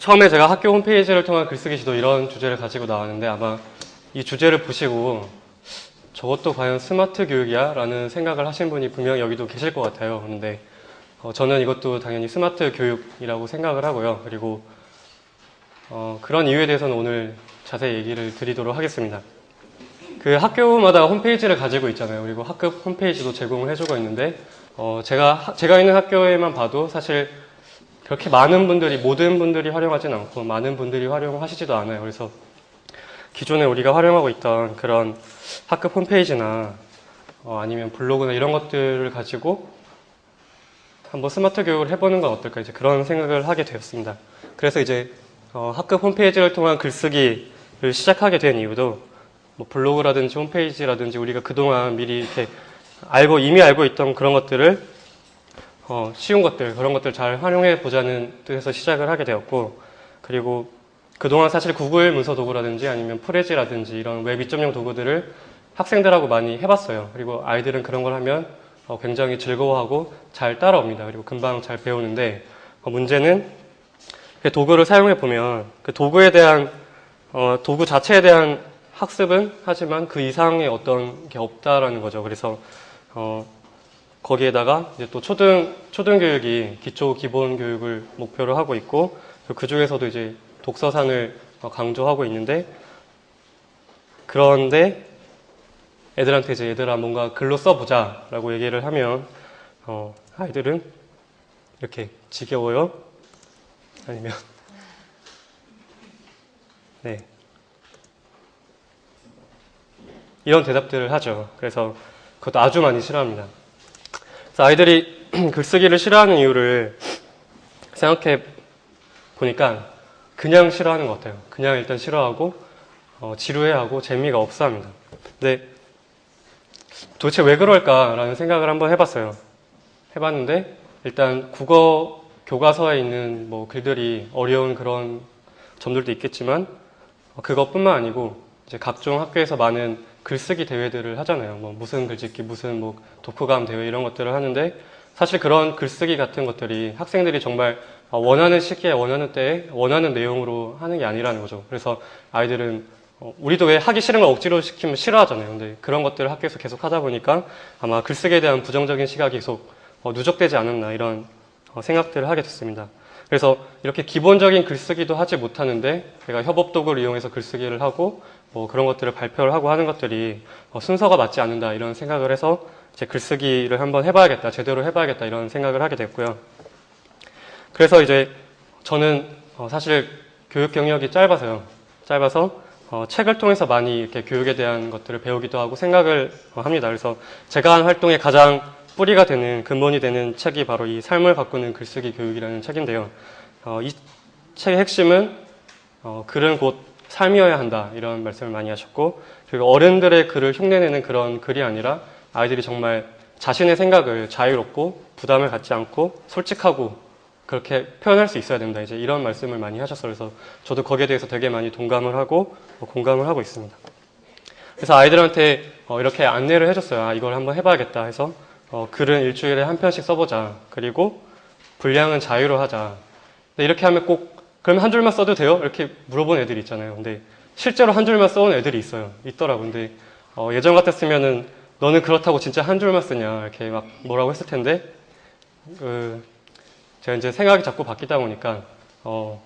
처음에 제가 학교 홈페이지를 통한 글쓰기 지도 이런 주제를 가지고 나왔는데 아마 이 주제를 보시고 저것도 과연 스마트 교육이야? 라는 생각을 하신 분이 분명 여기도 계실 것 같아요. 그런데 어, 저는 이것도 당연히 스마트 교육이라고 생각을 하고요. 그리고 어, 그런 이유에 대해서는 오늘 자세히 얘기를 드리도록 하겠습니다. 그 학교마다 홈페이지를 가지고 있잖아요. 그리고 학급 홈페이지도 제공을 해주고 있는데 어, 제가 하- 제가 있는 학교에만 봐도 사실 그렇게 많은 분들이 모든 분들이 활용하진 않고 많은 분들이 활용하시지도 않아요. 그래서 기존에 우리가 활용하고 있던 그런 학급 홈페이지나 어, 아니면 블로그나 이런 것들을 가지고 한번 스마트 교육을 해보는 건 어떨까 이제 그런 생각을 하게 되었습니다. 그래서 이제 어, 학급 홈페이지를 통한 글쓰기를 시작하게 된 이유도 뭐 블로그라든지 홈페이지라든지 우리가 그동안 미리 이렇게 알고 이미 알고 있던 그런 것들을 어, 쉬운 것들 그런 것들 잘 활용해 보자는 뜻에서 시작을 하게 되었고 그리고 그동안 사실 구글 문서 도구라든지 아니면 프레지라든지 이런 웹 2.0 도구들을 학생들하고 많이 해봤어요. 그리고 아이들은 그런 걸 하면 어, 굉장히 즐거워하고 잘 따라옵니다. 그리고 금방 잘 배우는데 어, 문제는 그 도구를 사용해 보면 그 도구에 대한 어, 도구 자체에 대한 학습은 하지만 그 이상의 어떤 게 없다라는 거죠. 그래서 어, 거기에다가 이제 또 초등 초등 교육이 기초 기본 교육을 목표로 하고 있고 그 중에서도 이제 독서상을 어, 강조하고 있는데 그런데 애들한테 이제 얘들아 뭔가 글로 써보자라고 얘기를 하면 어, 아이들은 이렇게 지겨워요 아니면 네 이런 대답들을 하죠. 그래서 그것도 아주 많이 싫어합니다. 아이들이 글쓰기를 싫어하는 이유를 생각해 보니까 그냥 싫어하는 것 같아요. 그냥 일단 싫어하고 어, 지루해하고 재미가 없어 합니다. 근데 도대체 왜 그럴까라는 생각을 한번 해봤어요. 해봤는데 일단 국어 교과서에 있는 뭐 글들이 어려운 그런 점들도 있겠지만 어, 그것뿐만 아니고 이제 각종 학교에서 많은 글쓰기 대회들을 하잖아요. 뭐 무슨 글짓기, 무슨 뭐 독후감 대회 이런 것들을 하는데 사실 그런 글쓰기 같은 것들이 학생들이 정말 어, 원하는 시기에 원하는 때에 원하는 내용으로 하는 게 아니라는 거죠. 그래서 아이들은 어, 우리도 왜 하기 싫은 걸 억지로 시키면 싫어하잖아요. 근데 그런 것들을 학교에서 계속 하다 보니까 아마 글쓰기에 대한 부정적인 시각이 계속 어, 누적되지 않았나 이런 어, 생각들을 하게 됐습니다. 그래서 이렇게 기본적인 글쓰기도 하지 못하는데 제가 협업 도구를 이용해서 글쓰기를 하고 뭐 그런 것들을 발표를 하고 하는 것들이 어, 순서가 맞지 않는다 이런 생각을 해서 제 글쓰기를 한번 해봐야겠다 제대로 해봐야겠다 이런 생각을 하게 됐고요. 그래서 이제 저는 어, 사실 교육 경력이 짧아서요. 짧아서 어, 책을 통해서 많이 이렇게 교육에 대한 것들을 배우기도 하고 생각을 어, 합니다. 그래서 제가 한 활동의 가장 뿌리가 되는 근본이 되는 책이 바로 이 삶을 바꾸는 글쓰기 교육이라는 책인데요. 어, 이 책의 핵심은 어, 글은 곧 삶이어야 한다 이런 말씀을 많이 하셨고 그리고 어른들의 글을 흉내내는 그런 글이 아니라 아이들이 정말 자신의 생각을 자유롭고 부담을 갖지 않고 솔직하고 그렇게 표현할 수 있어야 된다 이제 이런 말씀을 많이 하셨어요. 그래서 저도 거기에 대해서 되게 많이 동감을 하고 어, 공감을 하고 있습니다. 그래서 아이들한테 어, 이렇게 안내를 해줬어요. 아, 이걸 한번 해봐야겠다 해서 어, 글은 일주일에 한 편씩 써보자. 그리고 분량은 자유로 하자. 이렇게 하면 꼭 그럼 한 줄만 써도 돼요? 이렇게 물어본 애들이 있잖아요. 근데 실제로 한 줄만 써온 애들이 있어요. 있더라고. 근데 어, 예전 같았으면은 너는 그렇다고 진짜 한 줄만 쓰냐 이렇게 막 뭐라고 했을 텐데 그 제가 이제 생각이 자꾸 바뀌다 보니까 어,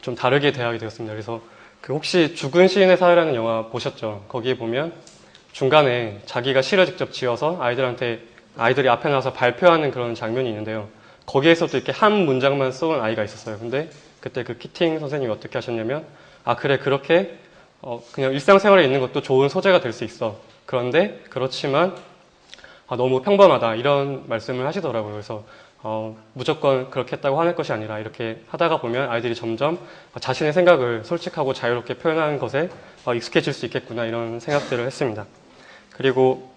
좀 다르게 대하게 되었습니다. 그래서 그 혹시 죽은 시인의 사회라는 영화 보셨죠? 거기에 보면 중간에 자기가 시를 직접 지어서 아이들한테 아이들이 앞에 나와서 발표하는 그런 장면이 있는데요. 거기에서도 이렇게 한 문장만 써온 아이가 있었어요. 근데 그때 그 키팅 선생님이 어떻게 하셨냐면 아 그래 그렇게 어, 그냥 일상생활에 있는 것도 좋은 소재가 될 수 있어. 그런데 그렇지만 아, 너무 평범하다 이런 말씀을 하시더라고요. 그래서 어, 무조건 그렇게 했다고 화낼 것이 아니라 이렇게 하다가 보면 아이들이 점점 자신의 생각을 솔직하고 자유롭게 표현하는 것에 어, 익숙해질 수 있겠구나 이런 생각들을 했습니다. 그리고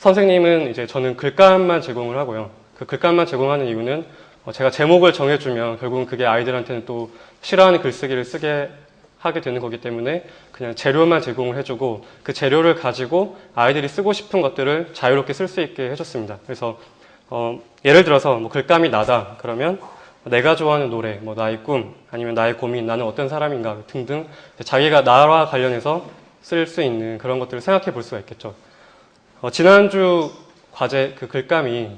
선생님은 이제 저는 글감만 제공을 하고요. 그 글감만 제공하는 이유는 어, 제가 제목을 정해주면 결국은 그게 아이들한테는 또 싫어하는 글쓰기를 쓰게 하게 되는 거기 때문에 그냥 재료만 제공을 해주고 그 재료를 가지고 아이들이 쓰고 싶은 것들을 자유롭게 쓸 수 있게 해줬습니다. 그래서 어, 예를 들어서 뭐 글감이 나다 그러면 내가 좋아하는 노래, 뭐 나의 꿈, 아니면 나의 고민, 나는 어떤 사람인가 등등 자기가 나와 관련해서 쓸 수 있는 그런 것들을 생각해 볼 수가 있겠죠. 어, 지난주 과제 그 글감이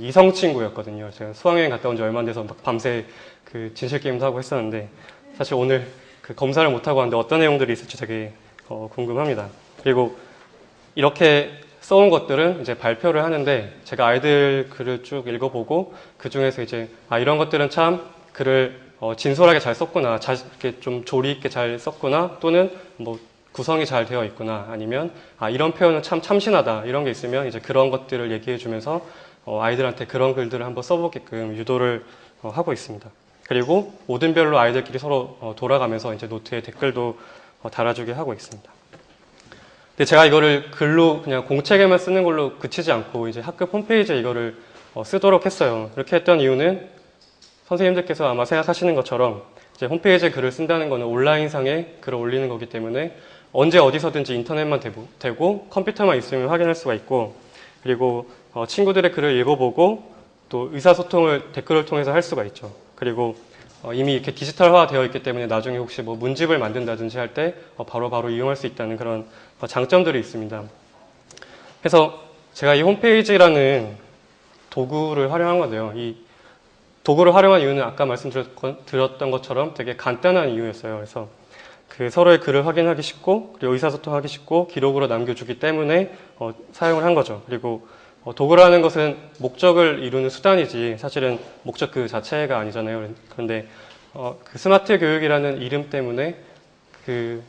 이성 친구였거든요. 제가 수학여행 갔다 온 지 얼마 안 돼서 막 밤새 그 진실 게임도 하고 했었는데 사실 오늘 그 검사를 못 하고 왔는데 어떤 내용들이 있을지 되게 어, 궁금합니다. 그리고 이렇게 써온 것들은 이제 발표를 하는데 제가 아이들 글을 쭉 읽어보고 그 중에서 이제 아 이런 것들은 참 글을 어, 진솔하게 잘 썼구나, 잘 이렇게 좀 조리 있게 잘 썼구나, 또는 뭐 구성이 잘 되어 있구나, 아니면 아 이런 표현은 참 참신하다 이런 게 있으면 이제 그런 것들을 얘기해주면서 어, 아이들한테 그런 글들을 한번 써보게끔 유도를 어, 하고 있습니다. 그리고 모든 별로 아이들끼리 서로 어, 돌아가면서 이제 노트에 댓글도 어, 달아주게 하고 있습니다. 근데 제가 이거를 글로 그냥 공책에만 쓰는 걸로 그치지 않고 이제 학급 홈페이지에 이거를 어, 쓰도록 했어요. 이렇게 했던 이유는 선생님들께서 아마 생각하시는 것처럼 이제 홈페이지에 글을 쓴다는 거는 온라인상에 글을 올리는 거기 때문에 언제 어디서든지 인터넷만 되고 컴퓨터만 있으면 확인할 수가 있고 그리고 어, 친구들의 글을 읽어보고 또 의사소통을 댓글을 통해서 할 수가 있죠. 그리고 어, 이미 이렇게 디지털화 되어 있기 때문에 나중에 혹시 뭐 문집을 만든다든지 할때 어, 바로 바로 이용할 수 있다는 그런 어, 장점들이 있습니다. 그래서 제가 이 홈페이지라는 도구를 활용한 건데요. 이 도구를 활용한 이유는 아까 말씀드렸던 것처럼 되게 간단한 이유였어요. 그래서 그 서로의 글을 확인하기 쉽고 그리고 의사소통하기 쉽고 기록으로 남겨주기 때문에 어, 사용을 한 거죠. 그리고 어, 도구라는 것은 목적을 이루는 수단이지 사실은 목적 그 자체가 아니잖아요. 그런데 어, 그 스마트 교육이라는 이름 때문에 그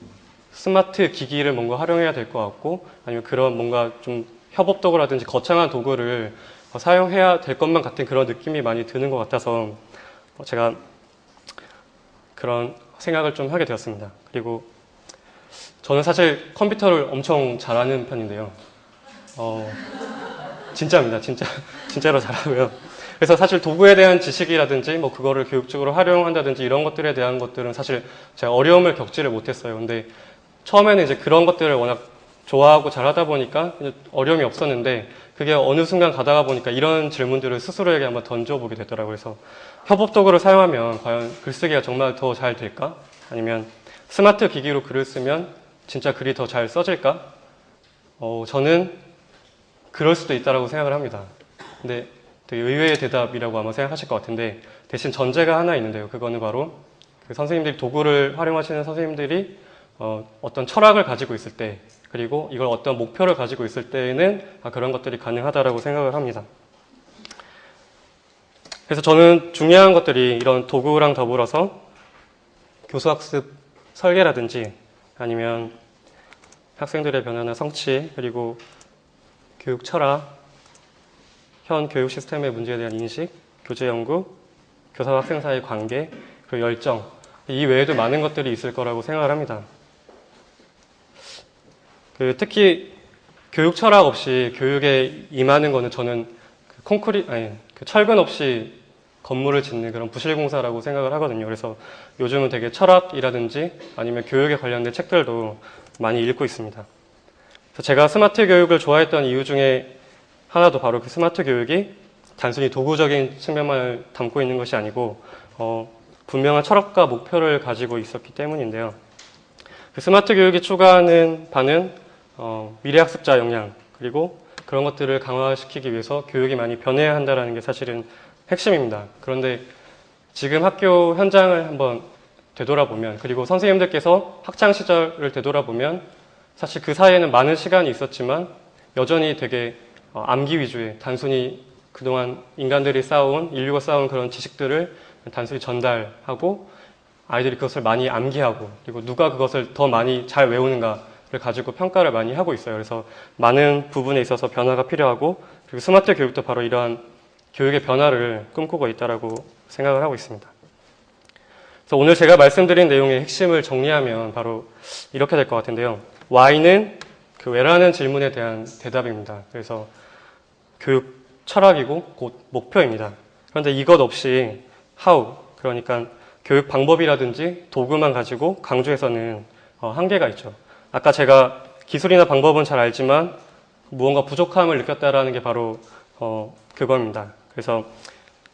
스마트 기기를 뭔가 활용해야 될 것 같고 아니면 그런 뭔가 좀 협업 도구라든지 거창한 도구를 어, 사용해야 될 것만 같은 그런 느낌이 많이 드는 것 같아서 어, 제가 그런 생각을 좀 하게 되었습니다. 그리고 저는 사실 컴퓨터를 엄청 잘하는 편인데요. 어, 진짜입니다. 진짜 진짜로 잘하고요. 그래서 사실 도구에 대한 지식이라든지 뭐 그거를 교육적으로 활용한다든지 이런 것들에 대한 것들은 사실 제가 어려움을 겪지를 못했어요. 근데 처음에는 이제 그런 것들을 워낙 좋아하고 잘하다 보니까 어려움이 없었는데 그게 어느 순간 가다가 보니까 이런 질문들을 스스로에게 한번 던져보게 되더라고요. 그래서 협업 도구를 사용하면 과연 글쓰기가 정말 더 잘 될까? 아니면 스마트 기기로 글을 쓰면 진짜 글이 더 잘 써질까? 어, 저는 그럴 수도 있다라고 생각을 합니다. 근데 되게 의외의 대답이라고 아마 생각하실 것 같은데 대신 전제가 하나 있는데요. 그거는 바로 그 선생님들이 도구를 활용하시는 선생님들이 어, 어떤 철학을 가지고 있을 때 그리고 이걸 어떤 목표를 가지고 있을 때에는 아, 그런 것들이 가능하다라고 생각을 합니다. 그래서 저는 중요한 것들이 이런 도구랑 더불어서 교수학습 설계라든지 아니면 학생들의 변화나 성취 그리고 교육 철학, 현 교육 시스템의 문제에 대한 인식, 교재 연구, 교사와 학생 사이의 관계, 그리고 열정 이 외에도 많은 것들이 있을 거라고 생각을 합니다. 그 특히 교육 철학 없이 교육에 임하는 거는 저는 그 콘크리 아니 그 철근 없이 건물을 짓는 그런 부실공사라고 생각을 하거든요. 그래서 요즘은 되게 철학이라든지 아니면 교육에 관련된 책들도 많이 읽고 있습니다. 제가 스마트 교육을 좋아했던 이유 중에 하나도 바로 그 스마트 교육이 단순히 도구적인 측면만 담고 있는 것이 아니고 어, 분명한 철학과 목표를 가지고 있었기 때문인데요. 그 스마트 교육이 추구하는 바는 어, 미래학습자 역량 그리고 그런 것들을 강화시키기 위해서 교육이 많이 변해야 한다는 게 사실은 핵심입니다. 그런데 지금 학교 현장을 한번 되돌아보면 그리고 선생님들께서 학창 시절을 되돌아보면 사실 그 사이에는 많은 시간이 있었지만 여전히 되게 어, 암기 위주의 단순히 그동안 인간들이 쌓아온 인류가 쌓아온 그런 지식들을 단순히 전달하고 아이들이 그것을 많이 암기하고 그리고 누가 그것을 더 많이 잘 외우는가를 가지고 평가를 많이 하고 있어요. 그래서 많은 부분에 있어서 변화가 필요하고 그리고 스마트 교육도 바로 이러한 교육의 변화를 꿈꾸고 있다라고 생각을 하고 있습니다. 그래서 오늘 제가 말씀드린 내용의 핵심을 정리하면 바로 이렇게 될 것 같은데요. Y는 그 왜라는 질문에 대한 대답입니다. 그래서 교육 철학이고 곧 목표입니다. 그런데 이것 없이 how 그러니까 교육 방법이라든지 도구만 가지고 강조해서는 어, 한계가 있죠. 아까 제가 기술이나 방법은 잘 알지만 무언가 부족함을 느꼈다라는 게 바로 어, 그겁니다. 그래서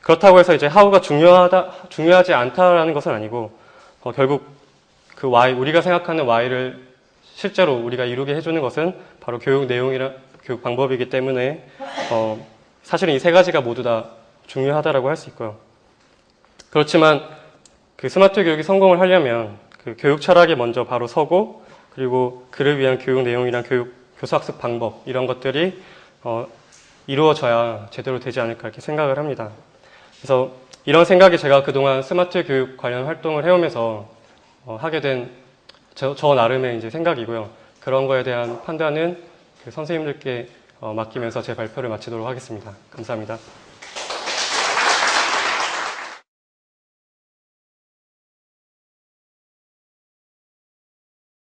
그렇다고 해서 이제 하우가 중요하다, 중요하지 않다라는 것은 아니고, 어, 결국 그 Y, 우리가 생각하는 Y를 실제로 우리가 이루게 해주는 것은 바로 교육 내용이라, 교육 방법이기 때문에, 어, 사실은 이 세 가지가 모두 다 중요하다라고 할 수 있고요. 그렇지만 그 스마트 교육이 성공을 하려면 그 교육 철학에 먼저 바로 서고, 그리고 그를 위한 교육 내용이랑 교육, 교사 학습 방법, 이런 것들이, 어, 이루어져야 제대로 되지 않을까 이렇게 생각을 합니다. 그래서 이런 생각이 제가 그동안 스마트 교육 관련 활동을 해오면서 어, 하게 된 저, 저 나름의 이제 생각이고요. 그런 거에 대한 판단은 그 선생님들께 어, 맡기면서 제 발표를 마치도록 하겠습니다. 감사합니다.